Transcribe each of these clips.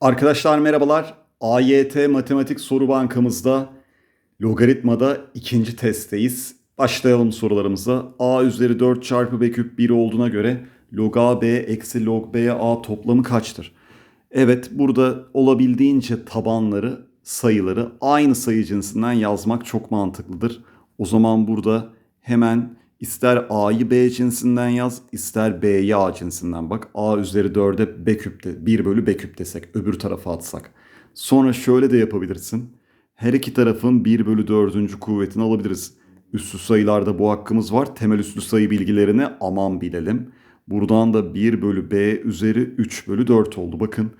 Arkadaşlar merhabalar. AYT Matematik Soru Bankamızda logaritmada ikinci testteyiz. Başlayalım sorularımıza. A üzeri 4 çarpı B küp 1 olduğuna göre log A B eksi log B'ye A toplamı kaçtır? Evet burada olabildiğince tabanları, sayıları aynı sayı cinsinden yazmak çok mantıklıdır. O zaman burada hemen ister A'yı B cinsinden yaz, ister B'yi A cinsinden. Bak A üzeri 4'e B küpte, 1 bölü B küp desek, öbür tarafa atsak. Sonra şöyle de yapabilirsin. Her iki tarafın 1 bölü 4. kuvvetini alabiliriz. Üslü sayılarda bu hakkımız var. Temel üslü sayı bilgilerini aman bilelim. Buradan da 1 bölü B üzeri 3 bölü 4 oldu. Bakın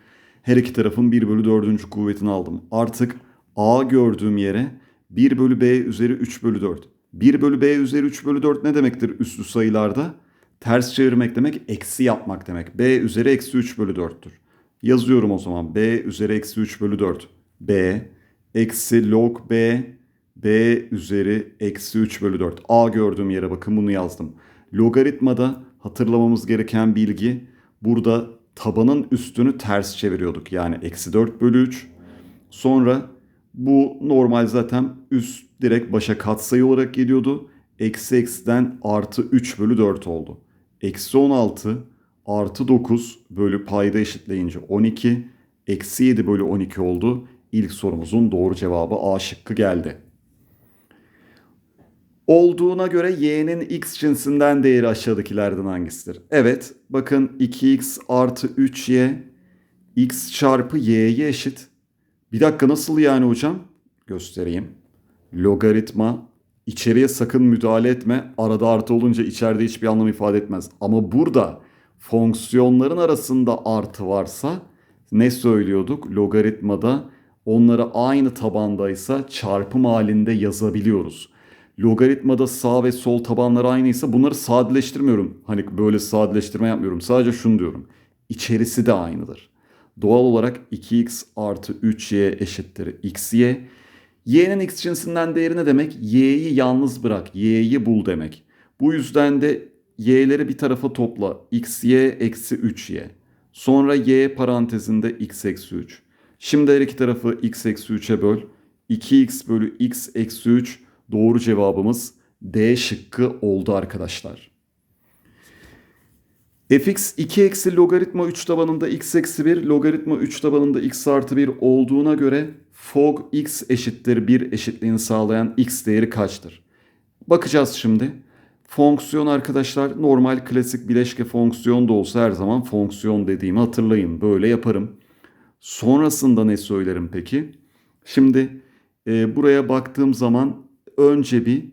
her iki tarafın 1 bölü 4. kuvvetini aldım. Artık A gördüğüm yere 1 bölü B üzeri 3 bölü 4. 1 bölü B üzeri 3 bölü 4 ne demektir üslü sayılarda? Ters çevirmek demek eksi yapmak demek. B üzeri eksi 3 bölü 4'tür. Yazıyorum o zaman. B üzeri eksi 3 bölü 4. B eksi log B B üzeri eksi 3 bölü 4. A gördüğüm yere bakın bunu yazdım. Logaritmada hatırlamamız gereken bilgi burada tabanın üstünü ters çeviriyorduk. Yani eksi 4 bölü 3. Sonra bu normal zaten üst direkt başa katsayı olarak geliyordu. Eksi eksiden artı 3 bölü 4 oldu. Eksi 16 artı 9 bölü payda eşitleyince 12. Eksi 7 bölü 12 oldu. İlk sorumuzun doğru cevabı A şıkkı geldi. Olduğuna göre y'nin x cinsinden değeri aşağıdakilerden hangisidir? Evet bakın 2x artı 3y x çarpı y'ye eşit. Bir dakika nasıl yani hocam? Göstereyim. Logaritma içeriye sakın müdahale etme. Arada artı olunca içeride hiçbir anlam ifade etmez. Ama burada fonksiyonların arasında artı varsa ne söylüyorduk? Logaritmada onları aynı tabandaysa çarpım halinde yazabiliyoruz. Logaritmada sağ ve sol tabanlar aynıysa bunları sadeleştirmiyorum. Hani böyle sadeleştirme yapmıyorum. Sadece şunu diyorum. İçerisi de aynıdır. Doğal olarak 2x artı 3y eşittir xy. y'nin x cinsinden değeri ne demek? y'yi yalnız bırak. y'yi bul demek. Bu yüzden de y'leri bir tarafa topla. xy eksi 3y. Sonra y parantezinde x eksi 3. Şimdi her iki tarafı x eksi 3'e böl. 2x bölü x eksi 3 doğru cevabımız D şıkkı oldu arkadaşlar. Fx 2 eksi logaritma 3 tabanında x eksi 1 logaritma 3 tabanında x artı 1 olduğuna göre fog x eşittir 1 eşitliğini sağlayan x değeri kaçtır? Bakacağız şimdi. Fonksiyon arkadaşlar normal klasik bileşke fonksiyon da olsa her zaman fonksiyon dediğimi hatırlayın. Böyle yaparım. Sonrasında ne söylerim peki? Şimdi e, buraya baktığım zaman önce bir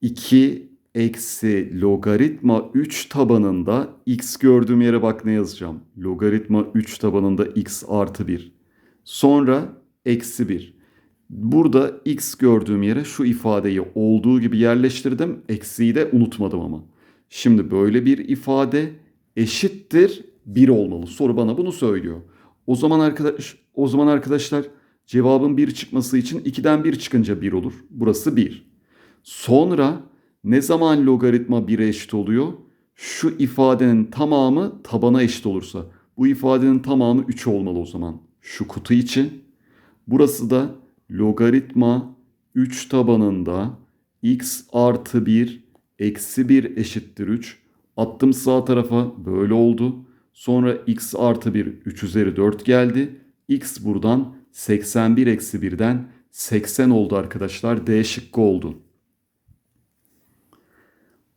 2 eksi logaritma 3 tabanında x gördüğüm yere bak ne yazacağım. Logaritma 3 tabanında x artı 1. Sonra eksi 1. Burada x gördüğüm yere şu ifadeyi olduğu gibi yerleştirdim. Eksiyi de unutmadım ama. Şimdi böyle bir ifade eşittir 1 olmalı. Soru bana bunu söylüyor. O zaman arkadaş o zaman arkadaşlar cevabın 1 çıkması için 2'den 1 çıkınca 1 olur. Burası 1. Sonra ne zaman logaritma 1'e eşit oluyor? Şu ifadenin tamamı tabana eşit olursa. Bu ifadenin tamamı 3 olmalı o zaman. Şu kutu için. Burası da logaritma 3 tabanında x artı 1 eksi 1 eşittir 3. Attım sağ tarafa böyle oldu. Sonra x artı 1 3 üzeri 4 geldi. x buradan 81 eksi 1'den 80 oldu arkadaşlar. D şıkkı oldu.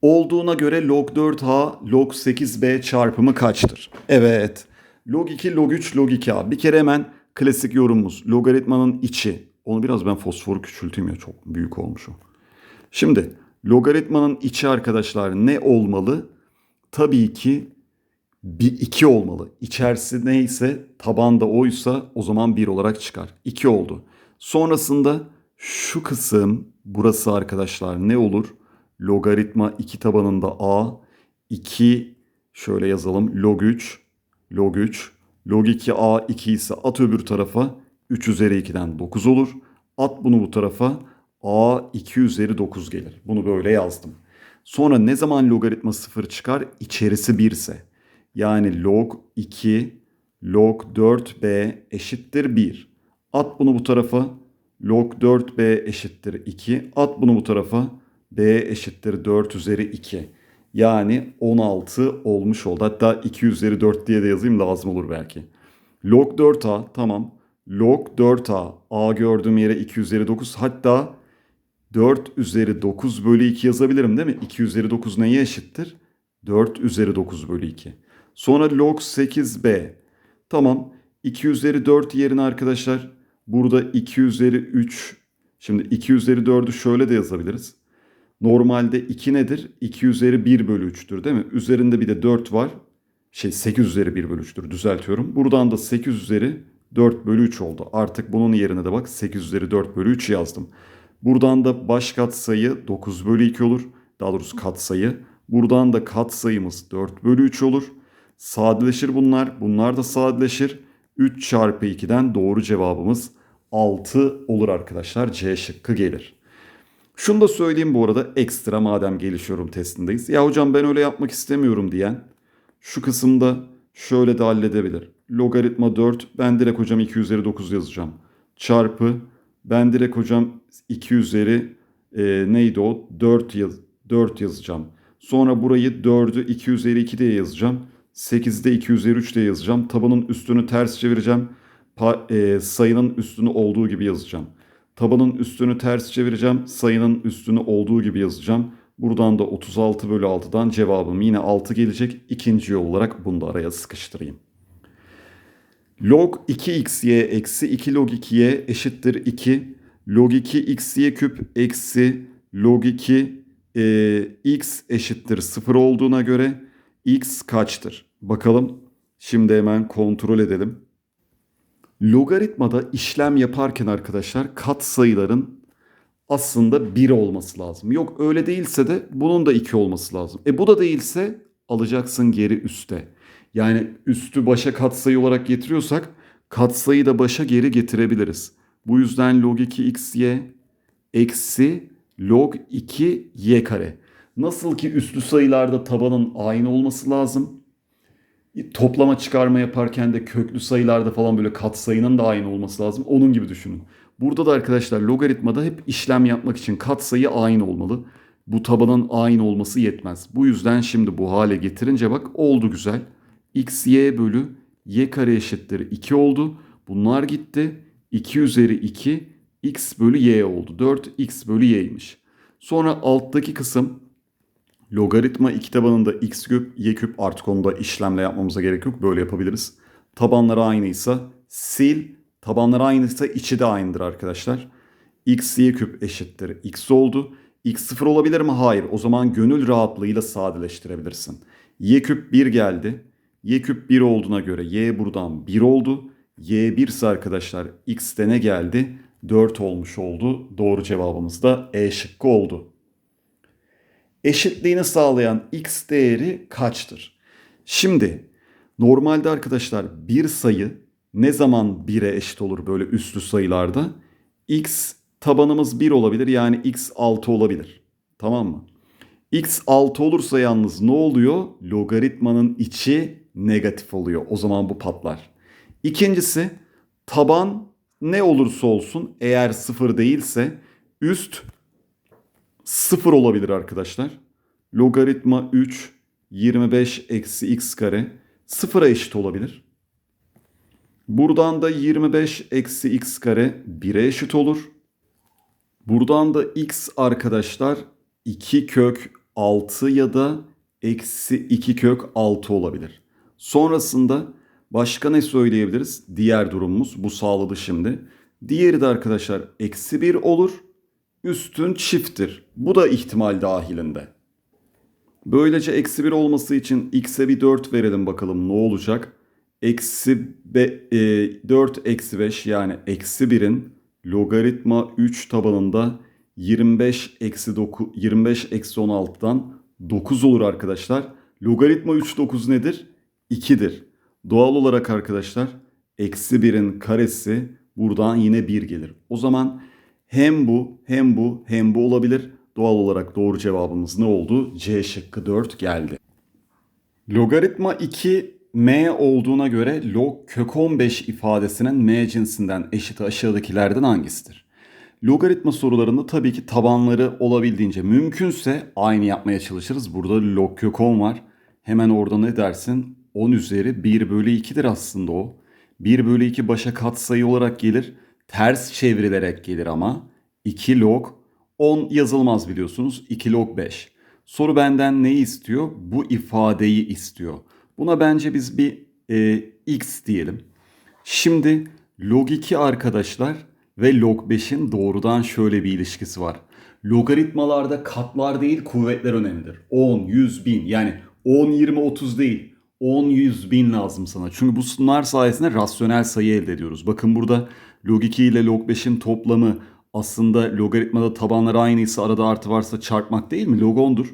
Olduğuna göre log 4a log 8b çarpımı kaçtır? Evet. Log 2 log 3 log 2a. Bir kere hemen klasik yorumumuz. Logaritmanın içi. Onu biraz ben fosforu küçülteyim ya çok büyük olmuş o. Şimdi logaritmanın içi arkadaşlar ne olmalı? Tabii ki bir 2 olmalı. İçerisi neyse tabanda oysa o zaman 1 olarak çıkar. 2 oldu. Sonrasında şu kısım burası arkadaşlar ne olur? Logaritma 2 tabanında a 2 şöyle yazalım log 3 log 3 log 2 a 2 ise at öbür tarafa 3 üzeri 2'den 9 olur. At bunu bu tarafa a 2 üzeri 9 gelir. Bunu böyle yazdım. Sonra ne zaman logaritma 0 çıkar? İçerisi 1 ise. Yani log 2 log 4b eşittir 1. At bunu bu tarafa. Log 4b eşittir 2. At bunu bu tarafa. B eşittir 4 üzeri 2. Yani 16 olmuş oldu. Hatta 2 üzeri 4 diye de yazayım lazım olur belki. Log 4a tamam. Log 4a. a gördüğüm yere 2 üzeri 9. Hatta 4 üzeri 9 bölü 2 yazabilirim değil mi? 2 üzeri 9 neye eşittir? 4 üzeri 9 bölü 2. Sonra log 8b. Tamam. 2 üzeri 4 yerine arkadaşlar burada 2 üzeri 3. Şimdi 2 üzeri 4'ü şöyle de yazabiliriz. Normalde 2 nedir? 2 üzeri 1 bölü 3'tür değil mi? Üzerinde bir de 4 var. Şey 8 üzeri 1 bölü 3'tür düzeltiyorum. Buradan da 8 üzeri 4 bölü 3 oldu. Artık bunun yerine de bak 8 üzeri 4 bölü 3 yazdım. Buradan da baş katsayı 9 bölü 2 olur. Daha doğrusu katsayı. Buradan da katsayımız 4 bölü 3 olur. Sadeleşir bunlar. Bunlar da sadeleşir. 3 çarpı 2'den doğru cevabımız 6 olur arkadaşlar. C şıkkı gelir. Şunu da söyleyeyim bu arada ekstra madem gelişiyorum testindeyiz. Ya hocam ben öyle yapmak istemiyorum diyen şu kısımda şöyle de halledebilir. Logaritma 4 ben direkt hocam 2 üzeri 9 yazacağım. Çarpı ben direkt hocam 2 üzeri e, neydi o 4, yaz, 4 yazacağım. Sonra burayı 4'ü 2 üzeri 2 diye yazacağım. 8'de 2 üzeri 3 diye yazacağım. Tabanın üstünü ters çevireceğim. Pa, e, sayının üstünü olduğu gibi yazacağım. Tabanın üstünü ters çevireceğim. Sayının üstünü olduğu gibi yazacağım. Buradan da 36 bölü 6'dan cevabım yine 6 gelecek. İkinci yol olarak bunu da araya sıkıştırayım. Log 2xy eksi 2 log 2y eşittir 2. Log 2 xy küp eksi log 2 e, x eşittir 0 olduğuna göre x kaçtır? Bakalım. Şimdi hemen kontrol edelim. Logaritmada işlem yaparken arkadaşlar kat sayıların aslında 1 olması lazım. Yok öyle değilse de bunun da 2 olması lazım. E bu da değilse alacaksın geri üste. Yani üstü başa katsayı olarak getiriyorsak katsayı da başa geri getirebiliriz. Bu yüzden log 2 xy eksi log 2 y kare. Nasıl ki üslü sayılarda tabanın aynı olması lazım. Toplama çıkarma yaparken de köklü sayılarda falan böyle katsayının da aynı olması lazım. Onun gibi düşünün. Burada da arkadaşlar logaritmada hep işlem yapmak için katsayı aynı olmalı. Bu tabanın aynı olması yetmez. Bu yüzden şimdi bu hale getirince bak oldu güzel. x y bölü y kare eşittir 2 oldu. Bunlar gitti. 2 üzeri 2 x bölü y oldu. 4 x bölü y'ymiş. Sonra alttaki kısım logaritma 2 tabanında x küp y küp artık onu da işlemle yapmamıza gerek yok. Böyle yapabiliriz. Tabanları aynıysa sil. Tabanları aynıysa içi de aynıdır arkadaşlar. x y küp eşittir x oldu. x sıfır olabilir mi? Hayır. O zaman gönül rahatlığıyla sadeleştirebilirsin. y küp 1 geldi. y küp 1 olduğuna göre y buradan 1 oldu. y 1 ise arkadaşlar x de ne geldi? 4 olmuş oldu. Doğru cevabımız da E şıkkı oldu. Eşitliğini sağlayan x değeri kaçtır? Şimdi normalde arkadaşlar bir sayı ne zaman 1'e eşit olur böyle üstlü sayılarda? x tabanımız 1 olabilir yani x 6 olabilir. Tamam mı? x 6 olursa yalnız ne oluyor? Logaritmanın içi negatif oluyor. O zaman bu patlar. İkincisi taban ne olursa olsun eğer 0 değilse üst 0 olabilir arkadaşlar. Logaritma 3 25 eksi x kare 0'a eşit olabilir. Buradan da 25 eksi x kare 1'e eşit olur. Buradan da x arkadaşlar 2 kök 6 ya da eksi 2 kök 6 olabilir. Sonrasında başka ne söyleyebiliriz? Diğer durumumuz bu sağladı şimdi. Diğeri de arkadaşlar eksi 1 olur. Üstün çifttir. Bu da ihtimal dahilinde. Böylece eksi 1 olması için x'e bir 4 verelim bakalım ne olacak. Eksi be, e, 4 eksi 5 yani eksi 1'in logaritma 3 tabanında 25 eksi 9 25 eksi 16'dan 9 olur arkadaşlar. Logaritma 3 9 nedir? 2'dir. Doğal olarak arkadaşlar eksi 1'in karesi buradan yine 1 gelir. O zaman hem bu hem bu hem bu olabilir. Doğal olarak doğru cevabımız ne oldu? C şıkkı 4 geldi. Logaritma 2 m olduğuna göre log kök 15 ifadesinin m cinsinden eşit aşağıdakilerden hangisidir? Logaritma sorularında tabii ki tabanları olabildiğince mümkünse aynı yapmaya çalışırız. Burada log kök 10 var. Hemen orada ne dersin? 10 üzeri 1 bölü 2'dir aslında o. 1 bölü 2 başa katsayı olarak gelir. Ters çevrilerek gelir ama. 2 log 10 yazılmaz biliyorsunuz. 2 log 5. Soru benden neyi istiyor? Bu ifadeyi istiyor. Buna bence biz bir e, x diyelim. Şimdi log 2 arkadaşlar ve log 5'in doğrudan şöyle bir ilişkisi var. Logaritmalarda katlar değil kuvvetler önemlidir. 10, 100, 1000 yani 10, 20, 30 değil. 10, 100, 1000 lazım sana. Çünkü bu bunlar sayesinde rasyonel sayı elde ediyoruz. Bakın burada log 2 ile log 5'in toplamı aslında logaritmada tabanları aynıysa arada artı varsa çarpmak değil mi? Log 10'dur.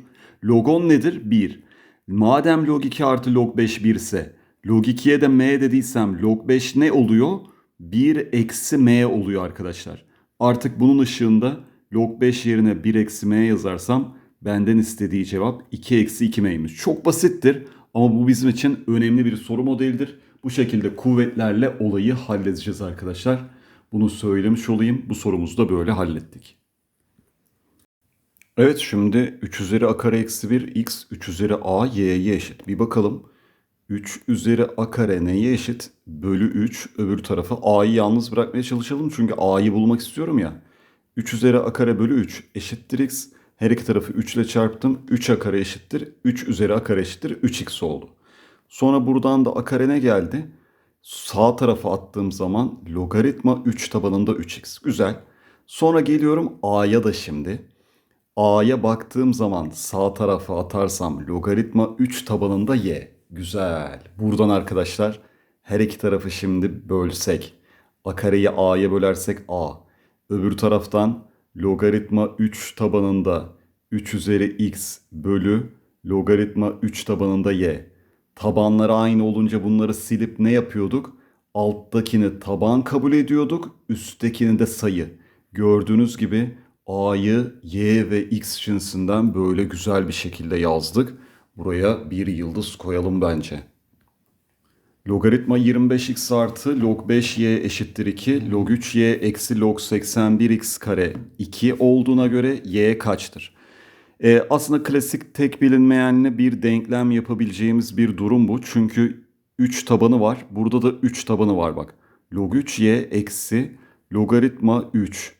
Log 10 nedir? 1. Madem log 2 artı log 5 1 ise log 2'ye de m dediysem log 5 ne oluyor? 1 eksi m oluyor arkadaşlar. Artık bunun ışığında log 5 yerine 1 eksi m yazarsam benden istediği cevap 2 eksi 2m'ymiş. Çok basittir ama bu bizim için önemli bir soru modelidir. Bu şekilde kuvvetlerle olayı halledeceğiz arkadaşlar. Bunu söylemiş olayım. Bu sorumuzu da böyle hallettik. Evet şimdi 3 üzeri a kare eksi 1 x 3 üzeri a y'ye eşit. Bir bakalım. 3 üzeri a kare neye eşit? Bölü 3 öbür tarafı a'yı yalnız bırakmaya çalışalım. Çünkü a'yı bulmak istiyorum ya. 3 üzeri a kare bölü 3 eşittir x. Her iki tarafı 3 ile çarptım. 3 a kare eşittir. 3 üzeri a kare eşittir. 3x oldu. Sonra buradan da a kare ne geldi? Sağ tarafa attığım zaman logaritma 3 tabanında 3x. Güzel. Sonra geliyorum a'ya da şimdi. A'ya baktığım zaman sağ tarafa atarsam logaritma 3 tabanında y. Güzel. Buradan arkadaşlar her iki tarafı şimdi bölsek. A kareyi A'ya bölersek A. Öbür taraftan logaritma 3 tabanında 3 üzeri x bölü logaritma 3 tabanında y. Tabanları aynı olunca bunları silip ne yapıyorduk? Alttakini taban kabul ediyorduk, üsttekini de sayı. Gördüğünüz gibi A'yı Y ve X cinsinden böyle güzel bir şekilde yazdık. Buraya bir yıldız koyalım bence. Logaritma 25x artı log 5y eşittir 2. Log 3y eksi log 81x kare 2 olduğuna göre y kaçtır? Ee, aslında klasik tek bilinmeyenle bir denklem yapabileceğimiz bir durum bu. Çünkü 3 tabanı var. Burada da 3 tabanı var bak. Log 3y eksi logaritma 3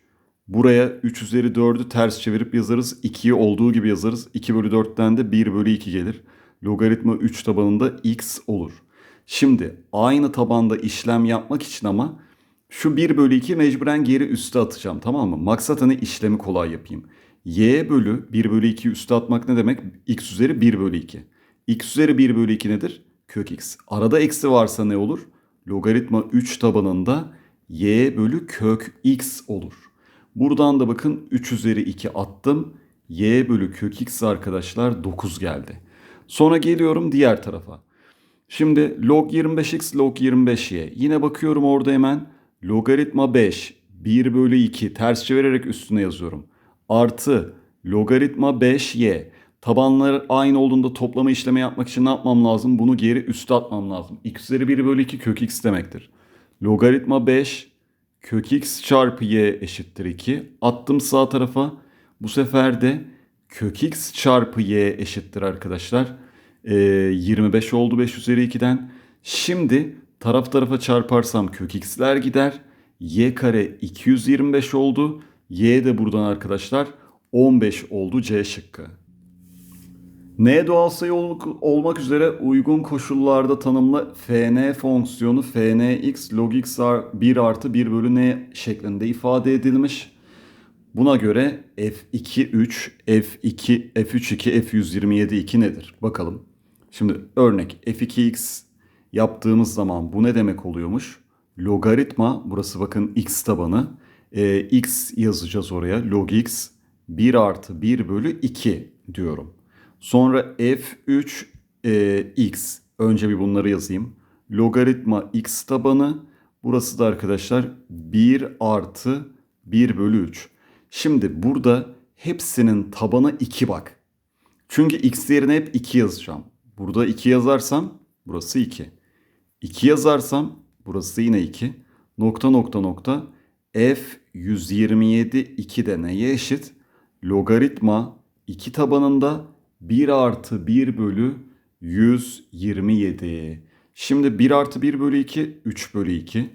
Buraya 3 üzeri 4'ü ters çevirip yazarız. 2'yi olduğu gibi yazarız. 2 bölü 4'ten de 1 bölü 2 gelir. Logaritma 3 tabanında x olur. Şimdi aynı tabanda işlem yapmak için ama şu 1 bölü 2 mecburen geri üste atacağım tamam mı? Maksat hani işlemi kolay yapayım. y bölü 1 bölü 2'yi üste atmak ne demek? x üzeri 1 bölü 2. x üzeri 1 bölü 2 nedir? Kök x. Arada eksi varsa ne olur? Logaritma 3 tabanında y bölü kök x olur. Buradan da bakın 3 üzeri 2 attım. Y bölü kök x arkadaşlar 9 geldi. Sonra geliyorum diğer tarafa. Şimdi log 25x log 25y. Yine bakıyorum orada hemen logaritma 5 1 bölü 2 ters çevirerek üstüne yazıyorum. Artı logaritma 5y. Tabanlar aynı olduğunda toplama işlemi yapmak için ne yapmam lazım? Bunu geri üste atmam lazım. x üzeri 1 bölü 2 kök x demektir. Logaritma 5 kök x çarpı y eşittir 2. Attım sağ tarafa. Bu sefer de kök x çarpı y eşittir arkadaşlar. Ee, 25 oldu 5 üzeri 2'den. Şimdi taraf tarafa çarparsam kök x'ler gider. y kare 225 oldu. y de buradan arkadaşlar 15 oldu C şıkkı. N doğal sayı olmak üzere uygun koşullarda tanımlı fn fonksiyonu fnx log x 1 artı 1 bölü n şeklinde ifade edilmiş. Buna göre f2 3, f2, f3 2, f127 2 nedir? Bakalım. Şimdi örnek f2x yaptığımız zaman bu ne demek oluyormuş? Logaritma, burası bakın x tabanı. E, x yazacağız oraya. Log x 1 artı 1 bölü 2 diyorum. Sonra f3 e, x. Önce bir bunları yazayım. Logaritma x tabanı. Burası da arkadaşlar 1 artı 1 bölü 3. Şimdi burada hepsinin tabanı 2 bak. Çünkü x yerine hep 2 yazacağım. Burada 2 yazarsam Burası 2. 2 yazarsam burası yine 2. Nokta nokta nokta f 127 2 de neye eşit? Logaritma 2 tabanında 1 artı 1 bölü 127. Şimdi 1 artı 1 bölü 2 3 bölü 2.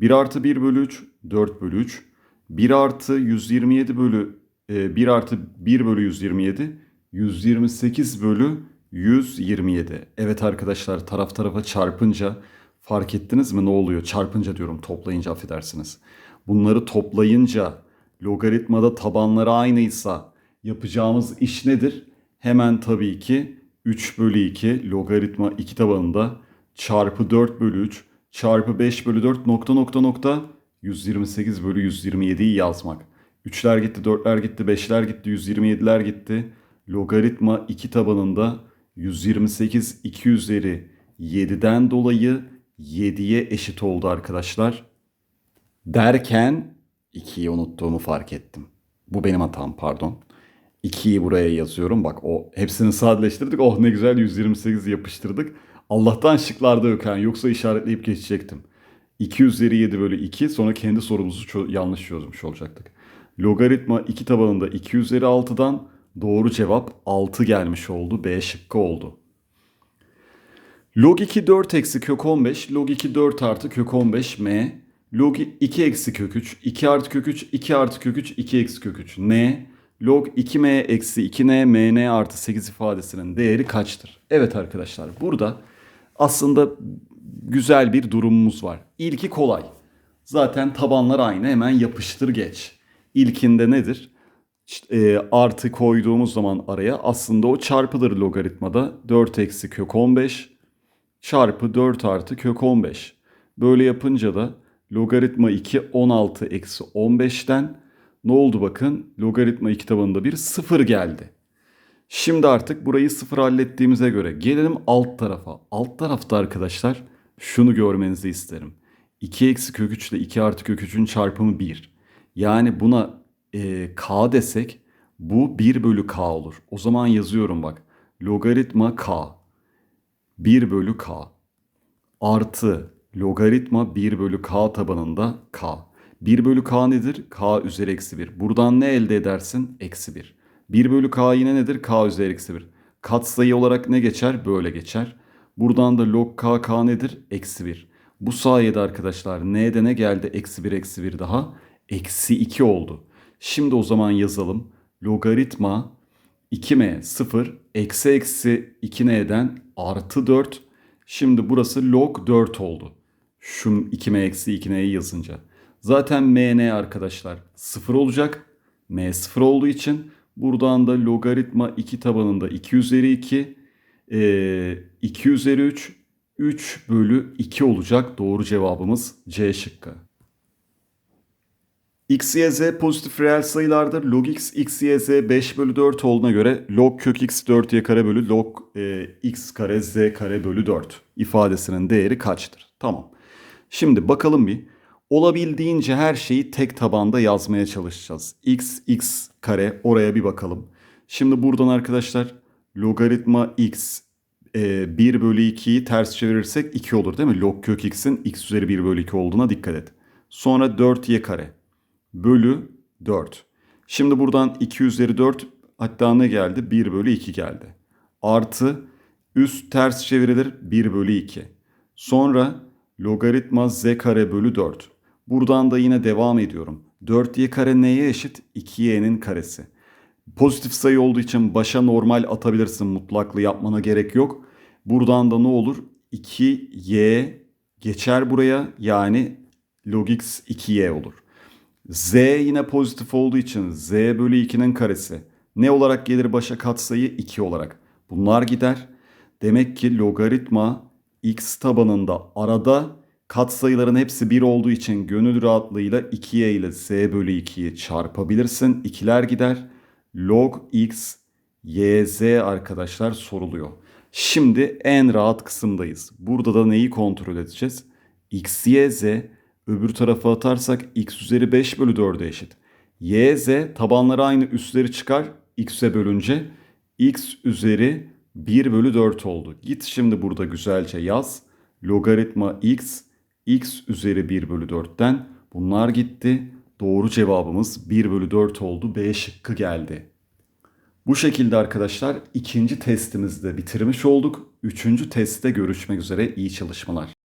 1 artı 1 bölü 3 4 bölü 3. 1 artı 127 bölü e, 1 artı 1 bölü 127 128 bölü 127. Evet arkadaşlar taraf tarafa çarpınca fark ettiniz mi ne oluyor? Çarpınca diyorum toplayınca affedersiniz. Bunları toplayınca logaritmada tabanları aynıysa yapacağımız iş nedir? Hemen tabii ki 3 bölü 2 logaritma 2 tabanında çarpı 4 bölü 3 çarpı 5 bölü 4 nokta nokta nokta 128 bölü 127'yi yazmak. 3'ler gitti, 4'ler gitti, 5'ler gitti, 127'ler gitti. Logaritma 2 tabanında 128 2 üzeri 7'den dolayı 7'ye eşit oldu arkadaşlar. Derken 2'yi unuttuğumu fark ettim. Bu benim hatam pardon. 2'yi buraya yazıyorum. Bak o hepsini sadeleştirdik. Oh ne güzel 128 yapıştırdık. Allah'tan şıklarda yani. Yoksa işaretleyip geçecektim. 2 üzeri 7 bölü 2 sonra kendi sorumuzu yanlış çözmüş olacaktık. Logaritma 2 tabanında 2 üzeri 6'dan doğru cevap 6 gelmiş oldu. B şıkkı oldu. Log 2 4 eksi kök 15, log 2 4 artı kök 15 m, log 2 eksi kök 3, 2 artı kök 3, 2 artı kök 3, 2 eksi kök 3 n, log 2m eksi 2n mn artı 8 ifadesinin değeri kaçtır? Evet arkadaşlar burada aslında güzel bir durumumuz var. İlki kolay. Zaten tabanlar aynı hemen yapıştır geç. İlkinde nedir? E, artı koyduğumuz zaman araya aslında o çarpılır logaritmada. 4 eksi kök 15 çarpı 4 artı kök 15. Böyle yapınca da logaritma 2 16 eksi 15'ten ne oldu bakın? Logaritma 2 tabanında bir 0 geldi. Şimdi artık burayı 0 hallettiğimize göre gelelim alt tarafa. Alt tarafta arkadaşlar şunu görmenizi isterim. 2 eksi kök 3 ile 2 artı kök 3'ün çarpımı 1. Yani buna e, k desek bu 1 bölü k olur. O zaman yazıyorum bak. Logaritma k 1 bölü k artı logaritma 1 bölü k tabanında k. 1 bölü k nedir? k üzeri eksi 1. Buradan ne elde edersin? Eksi 1. 1 bölü k yine nedir? k üzeri eksi 1. Katsayı olarak ne geçer? Böyle geçer. Buradan da log k k nedir? Eksi 1. Bu sayede arkadaşlar n'de ne geldi? Eksi 1 eksi 1 daha. Eksi 2 oldu. Şimdi o zaman yazalım. Logaritma 2m 0 eksi eksi 2n'den artı 4. Şimdi burası log 4 oldu. Şu 2m eksi 2n'yi yazınca. Zaten mn arkadaşlar 0 olacak. m 0 olduğu için buradan da logaritma 2 tabanında 2 üzeri 2 e, 2 üzeri 3 3 bölü 2 olacak. Doğru cevabımız C şıkkı. X, Y, Z pozitif reel sayılardır. Log x, x, y, z 5 bölü 4 olduğuna göre log kök x 4y kare bölü log e, x kare z kare bölü 4 ifadesinin değeri kaçtır? Tamam. Şimdi bakalım bir. Olabildiğince her şeyi tek tabanda yazmaya çalışacağız. x, x kare oraya bir bakalım. Şimdi buradan arkadaşlar logaritma x e, 1 bölü 2'yi ters çevirirsek 2 olur değil mi? Log kök x'in x üzeri 1 bölü 2 olduğuna dikkat et. Sonra 4y kare bölü 4. Şimdi buradan 2 üzeri 4 hatta ne geldi? 1 bölü 2 geldi. Artı üst ters çevrilir 1 bölü 2. Sonra logaritma z kare bölü 4. Buradan da yine devam ediyorum. 4y kare neye eşit? 2y'nin karesi. Pozitif sayı olduğu için başa normal atabilirsin mutlaklı yapmana gerek yok. Buradan da ne olur? 2y geçer buraya yani log x 2y olur. Z yine pozitif olduğu için Z bölü 2'nin karesi. Ne olarak gelir başa katsayı? 2 olarak. Bunlar gider. Demek ki logaritma x tabanında arada katsayıların hepsi 1 olduğu için gönül rahatlığıyla 2y ile z bölü 2'yi çarpabilirsin. İkiler gider. Log x y z arkadaşlar soruluyor. Şimdi en rahat kısımdayız. Burada da neyi kontrol edeceğiz? x, y, z Öbür tarafa atarsak x üzeri 5 bölü 4'e eşit. y, z tabanları aynı üstleri çıkar x'e bölünce x üzeri 1 bölü 4 oldu. Git şimdi burada güzelce yaz. Logaritma x, x üzeri 1 bölü 4'ten bunlar gitti. Doğru cevabımız 1 bölü 4 oldu. B şıkkı geldi. Bu şekilde arkadaşlar ikinci testimizi de bitirmiş olduk. Üçüncü testte görüşmek üzere. İyi çalışmalar.